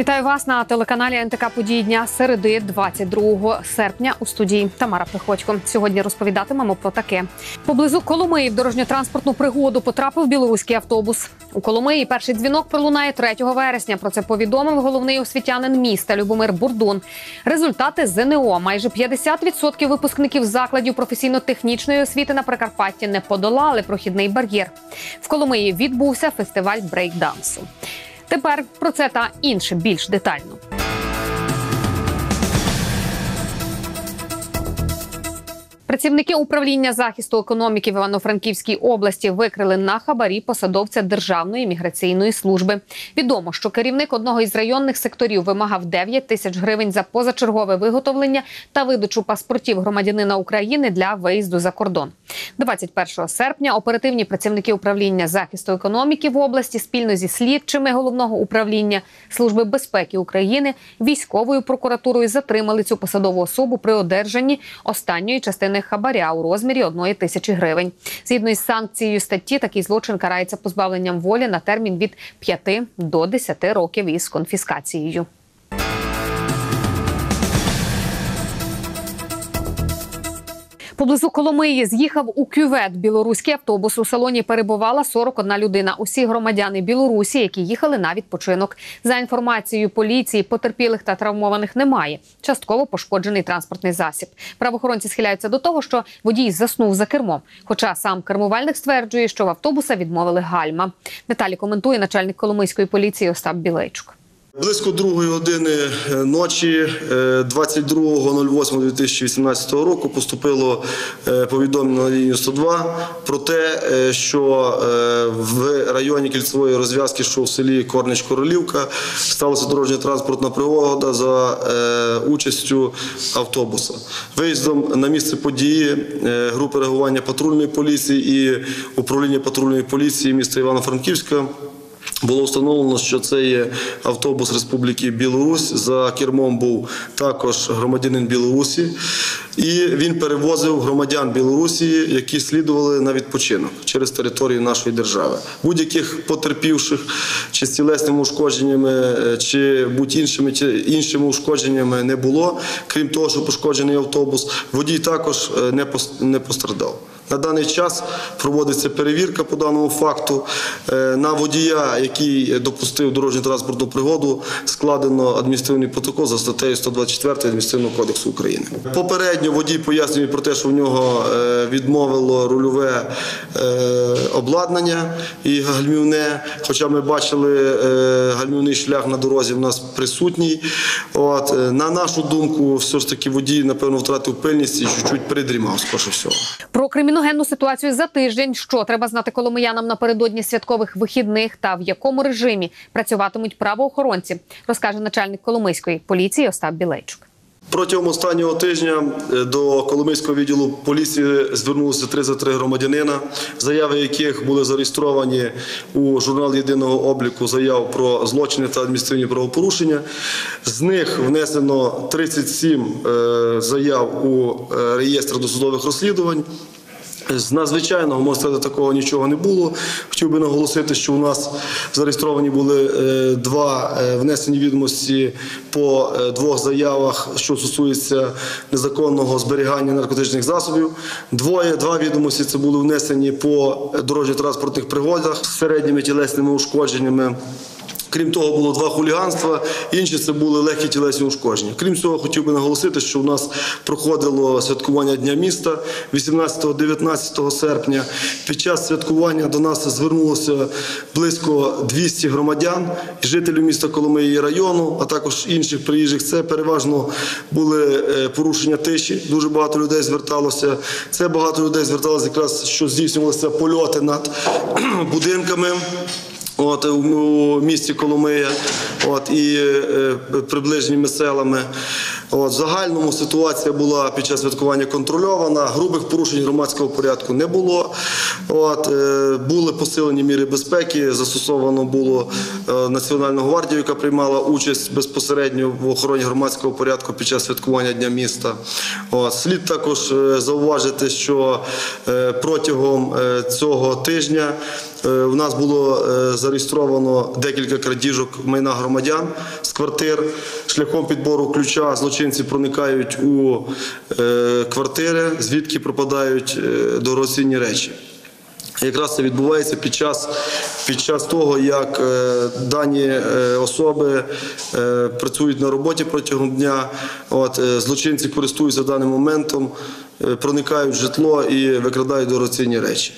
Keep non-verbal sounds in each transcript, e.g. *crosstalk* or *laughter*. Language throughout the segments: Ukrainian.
Вітаю вас на телеканалі НТК Події дня середи 22 серпня у студії Тамара Приходько. Сьогодні розповідатимемо про таке. Поблизу Коломиї в дорожньо-транспортну пригоду потрапив білоруський автобус. У Коломиї перший дзвінок пролунає 3 вересня. Про це повідомив головний освітянин міста Любомир Бурдун. Результати ЗНО майже 50% випускників закладів професійно-технічної освіти на Прикарпатті не подолали прохідний бар'єр. В Коломиї відбувся фестиваль брейкдансу. Тепер про це та інше більш детально. Працівники управління захисту економіки в Івано-Франківській області викрили на хабарі посадовця Державної міграційної служби. Відомо, що керівник одного із районних секторів вимагав 9 тисяч гривень за позачергове виготовлення та видачу паспортів громадянина України для виїзду за кордон. 21 серпня оперативні працівники управління захисту економіки в області спільно зі слідчими головного управління Служби безпеки України військовою прокуратурою затримали цю посадову особу при одержанні останньої частини хабаря у розмірі одної тисячі гривень. Згідно із санкцією статті, такий злочин карається позбавленням волі на термін від 5 до 10 років із конфіскацією. Поблизу Коломиї з'їхав у кювет білоруський автобус. У салоні перебувала 41 людина. Усі громадяни Білорусі, які їхали на відпочинок. За інформацією поліції, потерпілих та травмованих немає. Частково пошкоджений транспортний засіб. Правоохоронці схиляються до того, що водій заснув за кермом. Хоча сам кермувальник стверджує, що в автобуса відмовили гальма. Деталі коментує начальник Коломийської поліції Остап Білейчук. Близько другої години ночі 22.08.2018 року поступило е, повідомлення на лінію 102 про те, е, що е, в районі кільцевої розв'язки, що в селі Корнич-Королівка, сталася дорожньо-транспортна пригода за участю автобуса. Виїздом на місце події групи реагування патрульної поліції і управління патрульної поліції міста Івано-Франківська. Було встановлено, що це є автобус Республіки Білорусь. За кермом був також громадянин Білорусі, і він перевозив громадян Білорусі, які слідували на відпочинок через територію нашої держави. Будь-яких потерпівших чи з тілесними ушкодженнями, чи будь-іншими чи іншими ушкодженнями не було. Крім того, що пошкоджений автобус, водій також не пострадав. На даний час проводиться перевірка по даному факту. На водія, який допустив дорожню транспортну пригоду, складено адміністративний протокол за статтею 124 адміністративного кодексу України. Попередньо водій пояснює про те, що в нього відмовило рульове обладнання і гальмівне. Хоча ми бачили гальмівний шлях на дорозі, в нас присутній. От на нашу думку, все ж таки водій напевно втратив пильність і чуть-чуть придрімав, скоріше всього. Про криміногенну ситуацію за тиждень, що треба знати коломиянам напередодні святкових вихідних та в якому режимі працюватимуть правоохоронці, розкаже начальник Коломийської поліції Остап Білейчук. Протягом останнього тижня до Коломийського відділу поліції звернулися 33 громадянина, заяви яких були зареєстровані у журнал єдиного обліку заяв про злочини та адміністративні правопорушення. З них внесено 37 заяв у реєстр досудових розслідувань. З надзвичайного можна сказати, такого нічого не було. Хотів би наголосити, що у нас зареєстровані були два внесені відомості по двох заявах, що стосується незаконного зберігання наркотичних засобів. Двоє два відомості це були внесені по дорожньо-транспортних пригодах з середніми тілесними ушкодженнями. Крім того, було два хуліганства, інші це були легкі тілесні ушкодження. Крім цього, хотів би наголосити, що у нас проходило святкування Дня міста 18-19 серпня. Під час святкування до нас звернулося близько 200 громадян, жителів міста Коломиї району, а також інших приїжджих. Це переважно були порушення тиші. Дуже багато людей зверталося. Це багато людей зверталося якраз, що здійснювалися польоти над *clears throat* будинками. От у місті Коломия, от і е, приближніми селами. От, в загальному ситуація була під час святкування контрольована. Грубих порушень громадського порядку не було. От, е, були посилені міри безпеки. Застосовано було е, Національну гвардію, яка приймала участь безпосередньо в охороні громадського порядку під час святкування Дня міста. От, слід також е, зауважити, що е, протягом е, цього тижня у нас було е, зареєстровано декілька крадіжок майна громадян з квартир. Шляхом підбору ключа злочинці проникають у е, квартири, звідки пропадають е, дорогоцінні речі. Якраз це відбувається під час, під час того, як е, дані е, особи е, працюють на роботі протягом дня. От, е, злочинці користуються даним моментом, е, проникають в житло і викрадають дорогоцінні речі.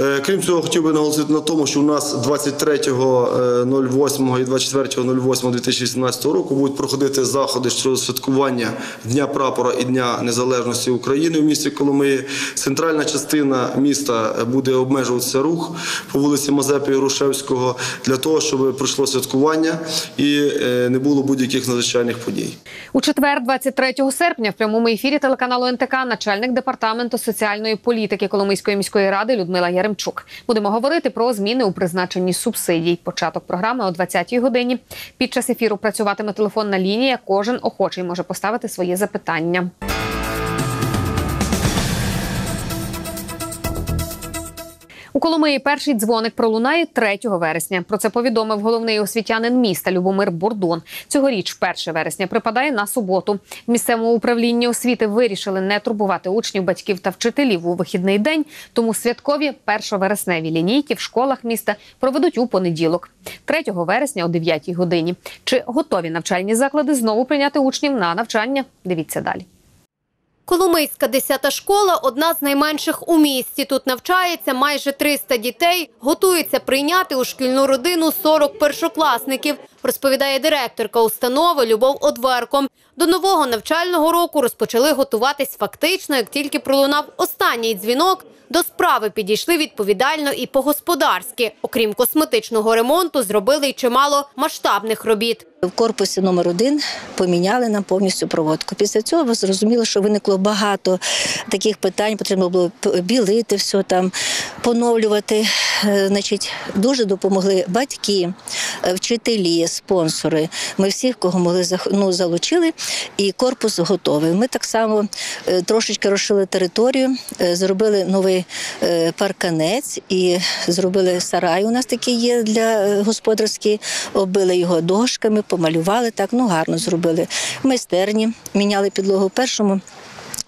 Е, крім цього, хотів би наголосити на тому, що у нас 23.08 і 24.08.2018 року будуть проходити заходи щодо святкування Дня прапора і Дня Незалежності України в місті Коломиї. Центральна частина міста буде обмежуватися рух по вулиці Мазепи і Рушевського для того, щоб пройшло святкування і е, не було будь-яких надзвичайних подій. У четвер, 23 серпня, в прямому ефірі телеканалу НТК, начальник департаменту соціальної політики Коломийської міської ради Людмила Яремчук. Будемо говорити про зміни у призначенні субсидій. Початок програми о 20-й годині. Під час ефіру працюватиме телефонна лінія. Кожен охочий може поставити своє запитання. У Коломиї перший дзвоник пролунає 3 вересня. Про це повідомив головний освітянин міста Любомир Бурдон. Цьогоріч, 1 вересня, припадає на суботу. В місцевому управлінні освіти вирішили не турбувати учнів, батьків та вчителів у вихідний день. Тому святкові першовересневі лінійки в школах міста проведуть у понеділок, 3 вересня о 9 годині. Чи готові навчальні заклади знову прийняти учнів на навчання? Дивіться далі. Коломийська 10-та школа – одна з найменших у місті. Тут навчається майже 300 дітей. Готується прийняти у шкільну родину 40 першокласників, розповідає директорка установи Любов Одверко. До нового навчального року розпочали готуватись фактично, як тільки пролунав останній дзвінок. До справи підійшли відповідально і по-господарськи. Окрім косметичного ремонту, зробили й чимало масштабних робіт. В корпусі номер один поміняли нам повністю проводку. Після цього зрозуміло, що виникло багато таких питань. Потрібно було білити все там, поновлювати. Е, Значить, дуже допомогли батьки, вчителі, спонсори. Ми всіх, кого могли ну, залучили, і корпус готовий. Ми так само е, трошечки розшили територію, е, зробили новий е, парканець і зробили сарай. У нас такий є для е, господарський, оббили його дошками, помалювали так, ну гарно зробили. Майстерні міняли підлогу першому.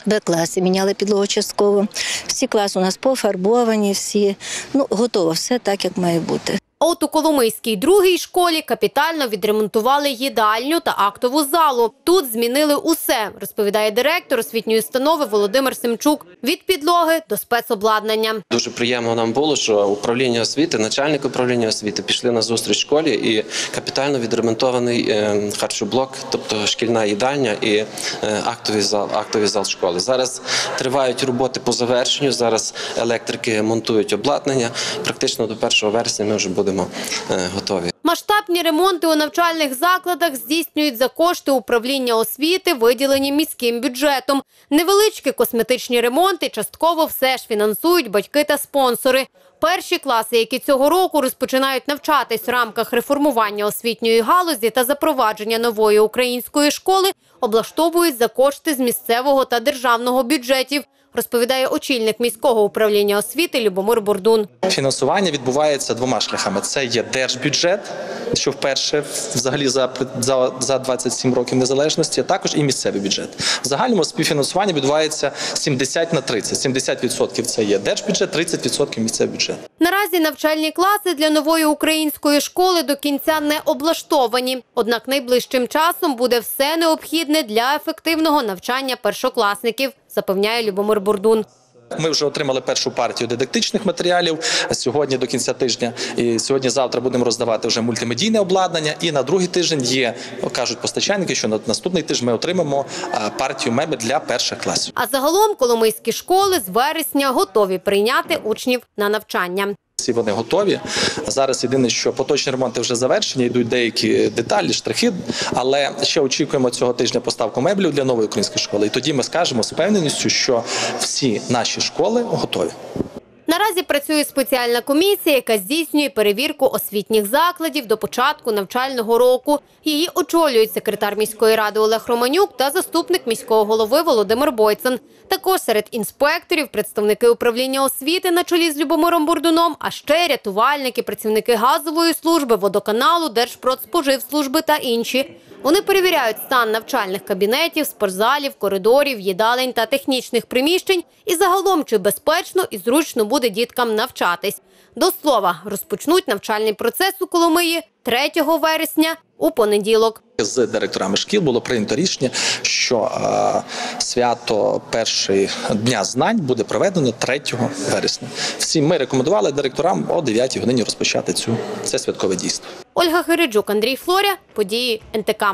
Б-класі міняли підлогу частково. Всі класи у нас пофарбовані, всі ну готово, все так, як має бути. А от у Коломийській другій школі капітально відремонтували їдальню та актову залу. Тут змінили усе, розповідає директор освітньої установи Володимир Семчук. Від підлоги до спецобладнання. Дуже приємно нам було, що управління освіти, начальник управління освіти пішли на зустріч школі і капітально відремонтований е, харчоблок, тобто шкільна їдальня і е, актовий зал, актовий зал школи. Зараз тривають роботи по завершенню. Зараз електрики монтують обладнання. Практично до 1 вересня ми вже будемо е, готові. Масштабні ремонти у навчальних закладах здійснюють за кошти управління освіти, виділені міським бюджетом. Невеличкі косметичні ремонти частково все ж фінансують батьки та спонсори. Перші класи, які цього року розпочинають навчатись в рамках реформування освітньої галузі та запровадження нової української школи, облаштовують за кошти з місцевого та державного бюджетів, розповідає очільник міського управління освіти Любомир Бордун. Фінансування відбувається двома шляхами: це є держбюджет, що вперше взагалі за за, за 27 років незалежності, а також і місцевий бюджет. В загальному співфінансування відбувається 70 на 30. 70% це є держбюджет, 30% місцевий бюджет. Наразі навчальні класи для нової української школи до кінця не облаштовані. Однак найближчим часом буде все необхідне для ефективного навчання першокласників, запевняє Любомир Бурдун. Ми вже отримали першу партію дидактичних матеріалів сьогодні до кінця тижня. І сьогодні-завтра будемо роздавати вже мультимедійне обладнання. І на другий тиждень є кажуть постачальники, що на наступний тиждень ми отримаємо партію меби для перших класів. А загалом коломийські школи з вересня готові прийняти учнів на навчання. Всі вони готові. Зараз єдине, що поточні ремонти вже завершені, йдуть деякі деталі, штрихи. Але ще очікуємо цього тижня поставку меблів для нової української школи. І тоді ми скажемо з впевненістю, що всі наші школи готові. Наразі працює спеціальна комісія, яка здійснює перевірку освітніх закладів до початку навчального року. Її очолюють секретар міської ради Олег Романюк та заступник міського голови Володимир Бойцин. Також серед інспекторів представники управління освіти на чолі з Любомиром Бурдуном, а ще рятувальники, працівники газової служби, водоканалу, Держпродспоживслужби та інші. Вони перевіряють стан навчальних кабінетів, спортзалів, коридорів, їдалень та технічних приміщень і загалом, чи безпечно і зручно буде діткам навчатись. До слова, розпочнуть навчальний процес у Коломиї 3 вересня у понеділок. З директорами шкіл було прийнято рішення, що е, свято першої дня знань буде проведено 3 вересня. Всі ми рекомендували директорам о 9 годині розпочати цю це святкове дійство. Ольга Гириджук, Андрій Флоря, події НТК.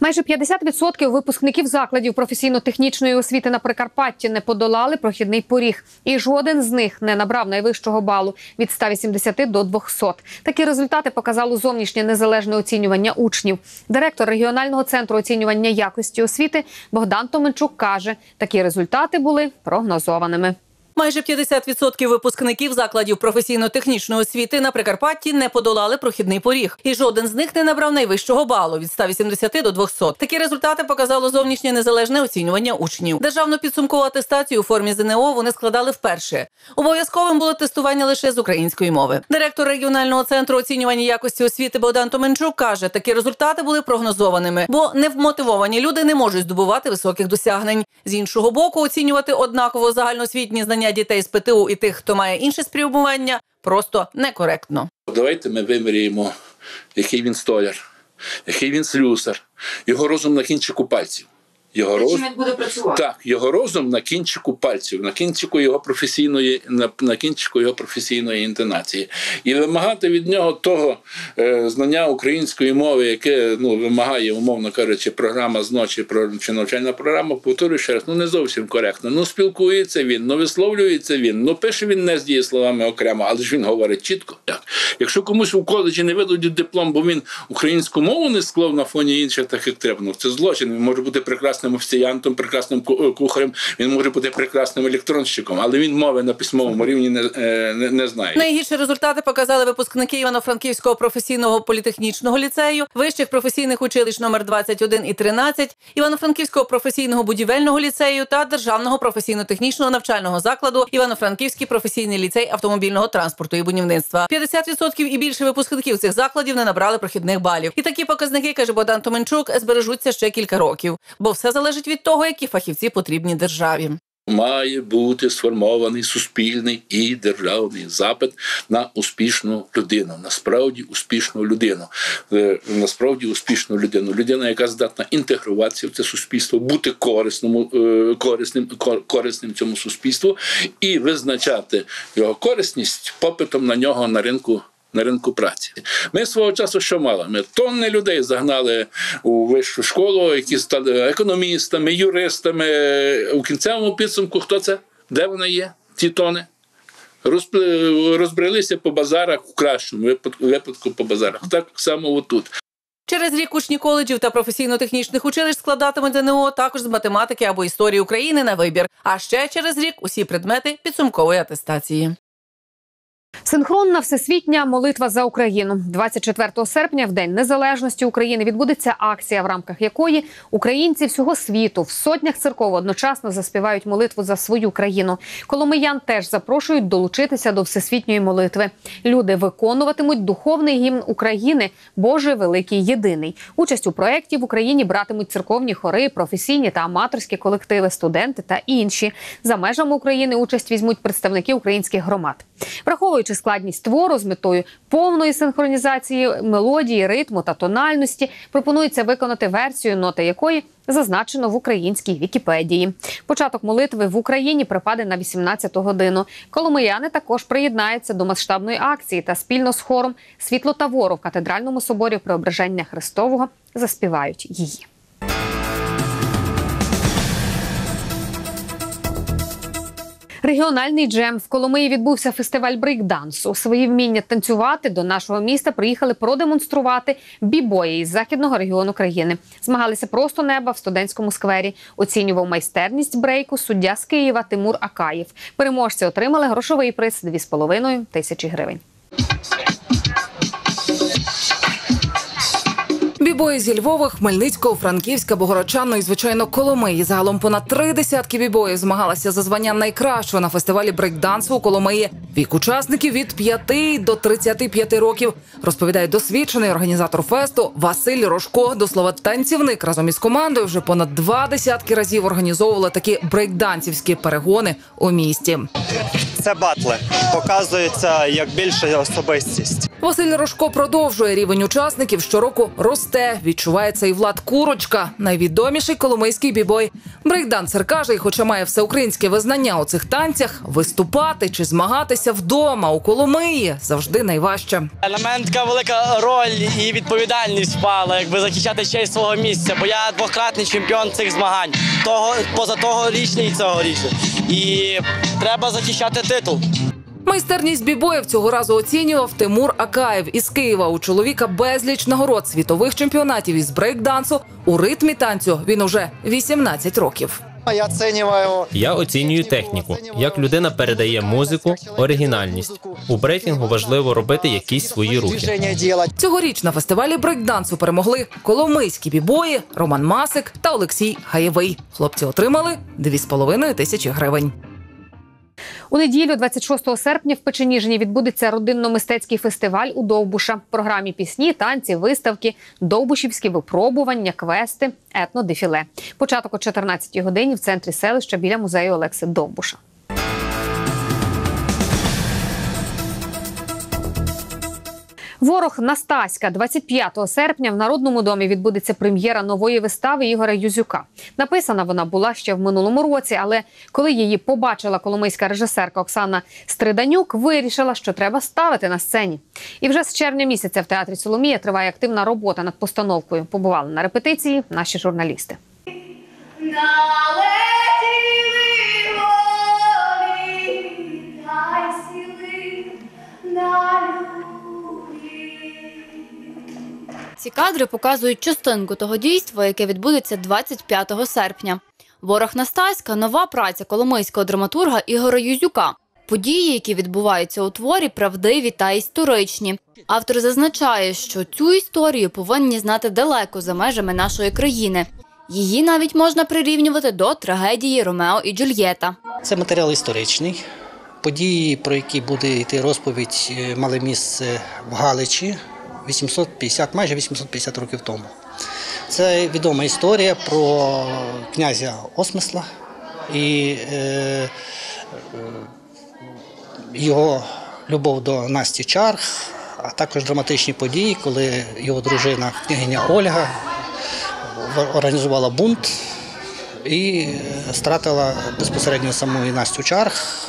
Майже 50% випускників закладів професійно-технічної освіти на Прикарпатті не подолали прохідний поріг, і жоден з них не набрав найвищого балу від 180 до 200. Такі результати показало зовнішнє незалежне оцінювання учнів. Директор регіонального центру оцінювання якості освіти Богдан Томенчук каже, такі результати були прогнозованими. Майже 50% випускників закладів професійно-технічної освіти на Прикарпатті не подолали прохідний поріг, і жоден з них не набрав найвищого балу від 180 до 200. Такі результати показало зовнішнє незалежне оцінювання учнів. Державну підсумкову атестацію у формі ЗНО вони складали вперше. Обов'язковим було тестування лише з української мови. Директор регіонального центру оцінювання якості освіти Богдан Томенчук каже, такі результати були прогнозованими, бо невмотивовані люди не можуть здобувати високих досягнень. З іншого боку, оцінювати однаково загальноосвітні знання дітей з ПТУ і тих, хто має інше спрямування, просто некоректно. Давайте ми виміряємо, який він столяр, який він слюсар, його розум на кінчику пальців. Його роз... буде працювати? Так, його розум на кінчику пальців, на кінчику його професійної, на, на кінчику його професійної інтонації. І вимагати від нього того е, знання української мови, яке ну, вимагає, умовно кажучи, програма з ночі про чи навчальна програма, повторюю ще раз, ну не зовсім коректно. Ну спілкується він, ну висловлюється він, ну пише він не з дієсловами окремо, але ж він говорить чітко. Як? Якщо комусь у коледжі не видадуть диплом, бо він українську мову не склав на фоні інших таких треба, ну це злочин. Він може бути прекрасним офіціантом, прекрасним ку- кухарем, він може бути прекрасним електронщиком, але він мови на письмовому рівні не, е, не, не знає. Найгірші результати показали випускники Івано-Франківського професійного політехнічного ліцею, вищих професійних училищ номер 21 і 13, Івано-Франківського професійного будівельного ліцею та Державного професійно-технічного навчального закладу Івано-Франківський професійний ліцей автомобільного транспорту і будівництва. 50% і більше випускників цих закладів не набрали прохідних балів. І такі показники, каже Богдан Томенчук, збережуться ще кілька років, бо все залежить від того, які фахівці потрібні державі. Має бути сформований суспільний і державний запит на успішну людину, насправді успішну людину, Е, насправді успішну людину, людина, яка здатна інтегруватися в це суспільство, бути корисному, е, корисним, кор- корисним цьому суспільству і визначати його корисність попитом на нього на ринку. На ринку праці ми свого часу що мали? Ми тонни людей загнали у вищу школу, які стали економістами, юристами. У кінцевому підсумку хто це? Де вони є? Ці тони? Розбрелися по базарах в кращому випадку, випадку по базарах. Так само отут. Через рік учні коледжів та професійно-технічних училищ складатимуть ЗНО також з математики або історії України на вибір. А ще через рік усі предмети підсумкової атестації. Синхронна всесвітня молитва за Україну 24 серпня, в день незалежності України, відбудеться акція, в рамках якої українці всього світу в сотнях церков одночасно заспівають молитву за свою країну. Коломиян теж запрошують долучитися до всесвітньої молитви. Люди виконуватимуть духовний гімн України Боже великий єдиний. Участь у проєкті в Україні братимуть церковні хори, професійні та аматорські колективи, студенти та інші. За межами України участь візьмуть представники українських громад. Враховуючи складність твору з метою повної синхронізації мелодії, ритму та тональності, пропонується виконати версію, ноти якої зазначено в українській Вікіпедії. Початок молитви в Україні припаде на 18 годину. Коломияни також приєднаються до масштабної акції та спільно з хором Світло та вору в катедральному соборі Преображення Христового заспівають її. Регіональний джем в Коломиї відбувся фестиваль брейкдансу. Свої вміння танцювати до нашого міста приїхали продемонструвати бібої із західного регіону країни. Змагалися просто неба в студентському сквері. Оцінював майстерність брейку суддя з Києва Тимур Акаєв. Переможці отримали грошовий приз 2,5 тисячі гривень. Бібої зі Львова, Хмельницького, Франківська, Богородчану і, звичайно, Коломиї. Загалом понад три десятки бібоїв змагалися за звання найкращого на фестивалі брейкдансу у Коломиї. Вік учасників від 5 до 35 років, розповідає досвідчений організатор фесту Василь Рожко. До слова, танцівник разом із командою вже понад два десятки разів організовували такі брейкдансівські перегони у місті. Це батли. Показується як більша особистість. Василь Рожко продовжує рівень учасників щороку росте. Відчувається і Влад Курочка, найвідоміший коломийський бібой. Брейкдансер каже, і хоча має всеукраїнське визнання у цих танцях, виступати чи змагатися вдома у Коломиї завжди найважче. На мене така велика роль і відповідальність впала, якби захищати честь свого місця, бо я двократний чемпіон цих змагань. Того поза тогорічний і цьогорічний. І треба захищати титул. Майстерність бібоїв цього разу оцінював Тимур Акаєв із Києва. У чоловіка безліч нагород світових чемпіонатів із брейкдансу. У ритмі танцю він уже 18 років. Я оцінюю Я оцінюю техніку, як людина передає музику, оригінальність. У брейкінгу важливо робити якісь свої рухи. Цьогоріч на фестивалі брейкдансу перемогли коломийські бібої Роман Масик та Олексій Гаєвий. Хлопці отримали 2,5 тисячі гривень. У неділю, 26 серпня, в Печеніжині відбудеться родинно-мистецький фестиваль у Довбуша. В програмі пісні, танці, виставки, довбушівські випробування, квести, етнодефіле. Початок о 14-й годині в центрі селища біля музею Олекси Довбуша. Ворог Настаська 25 серпня в Народному домі відбудеться прем'єра нової вистави Ігоря Юзюка. Написана вона була ще в минулому році, але коли її побачила коломийська режисерка Оксана Стриданюк, вирішила, що треба ставити на сцені. І вже з червня місяця в театрі Соломія триває активна робота над постановкою. Побували на репетиції наші журналісти. Ці кадри показують частинку того дійства, яке відбудеться 25 серпня. Ворог Настаська нова праця коломийського драматурга Ігора Юзюка. Події, які відбуваються у творі, правдиві та історичні. Автор зазначає, що цю історію повинні знати далеко за межами нашої країни. Її навіть можна прирівнювати до трагедії Ромео і Джульєта. Це матеріал історичний. Події, про які буде йти розповідь, е, мали місце в Галичі 850, майже 850 років тому. Це відома історія про князя Осмисла і е, е, його любов до Насті Чарх, а також драматичні події, коли його дружина, княгиня Ольга, організувала бунт і е, стратила безпосередньо саму Настю Чарх.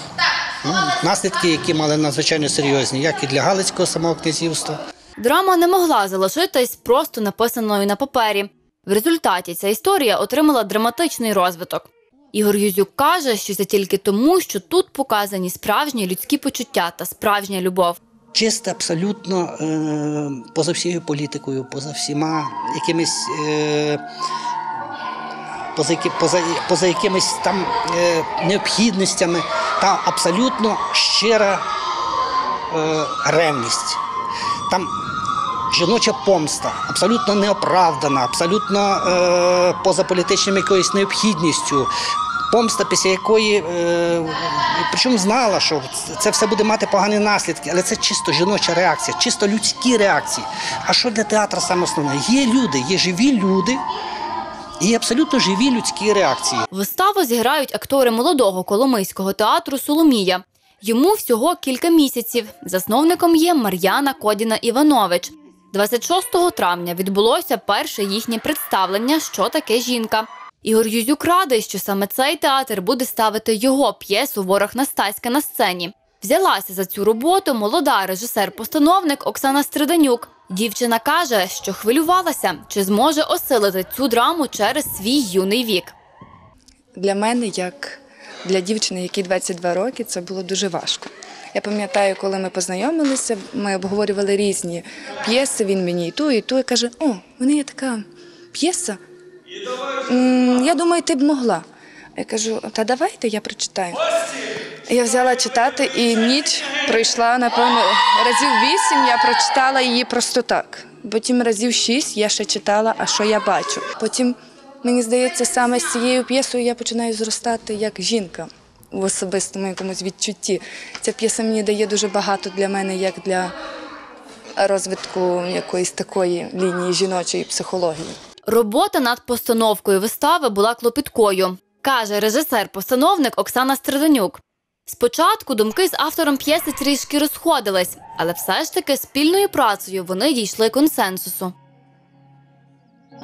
Ну, наслідки, які мали надзвичайно серйозні, як і для Галицького самого князівства. Драма не могла залишитись просто написаною на папері. В результаті ця історія отримала драматичний розвиток. Ігор Юзюк каже, що це тільки тому, що тут показані справжні людські почуття та справжня любов. Чисто абсолютно е, поза всією політикою, поза всіма якимись. Е, Поза, поза, поза якимись там е, необхідностями, та абсолютно щира ревність. Там жіноча помста, абсолютно неоправдана, абсолютно е, поза політичним якоюсь необхідністю. Помста, після якої, е, причому знала, що це все буде мати погані наслідки, але це чисто жіноча реакція, чисто людські реакції. А що для театру саме основне? Є люди, є живі люди і абсолютно живі людські реакції. Виставу зіграють актори молодого коломийського театру Соломія. Йому всього кілька місяців. Засновником є Мар'яна Кодіна Іванович. 26 травня відбулося перше їхнє представлення Що таке жінка. Ігор Юзюк радий, що саме цей театр буде ставити його п'єсу Ворог Настаська на сцені. Взялася за цю роботу молода режисер-постановник Оксана Стриданюк. Дівчина каже, що хвилювалася, чи зможе осилити цю драму через свій юний вік. Для мене, як для дівчини, якій 22 роки, це було дуже важко. Я пам'ятаю, коли ми познайомилися, ми обговорювали різні п'єси. Він мені і ту, і ту, і каже: О, мене є така п'єса. Я думаю, ти б могла. Я кажу, та давайте я прочитаю. Я взяла читати, і ніч пройшла, напевно, разів вісім я прочитала її просто так. Потім разів шість я ще читала, а що я бачу. Потім, мені здається, саме з цією п'єсою я починаю зростати як жінка в особистому якомусь відчутті. Ця п'єса мені дає дуже багато для мене, як для розвитку якоїсь такої лінії жіночої психології. Робота над постановкою вистави була клопіткою, каже режисер-постановник Оксана Страданюк. Спочатку думки з автором п'єси трішки розходились, але все ж таки спільною працею вони дійшли консенсусу.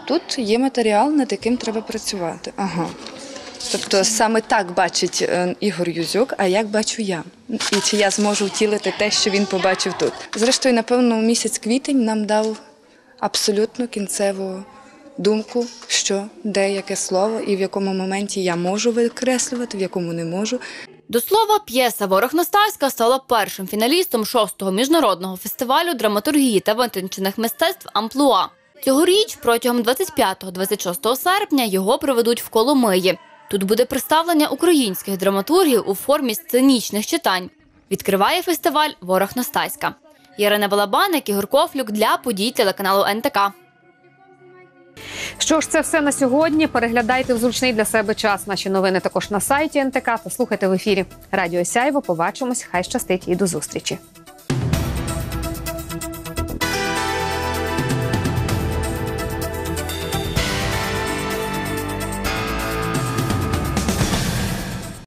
Тут є матеріал, над яким треба працювати. Ага. Тобто саме так бачить е, Ігор Юзюк, а як бачу я. І чи я зможу втілити те, що він побачив тут. Зрештою, напевно, місяць квітень нам дав абсолютно кінцеву думку, що де яке слово, і в якому моменті я можу викреслювати, в якому не можу. До слова, п'єса Ворог Настаська стала першим фіналістом шостого міжнародного фестивалю драматургії та витончених мистецтв Амплуа. Цьогоріч протягом 25-26 серпня його проведуть в Коломиї. Тут буде представлення українських драматургів у формі сценічних читань. Відкриває фестиваль Ворог Настаська. Ярина Балабаник, Ігор Кофлюк для подій телеканалу НТК. Що ж, це все на сьогодні. Переглядайте в зручний для себе час. Наші новини також на сайті НТК та слухайте в ефірі Радіо Сяйво. Побачимось. Хай щастить і до зустрічі.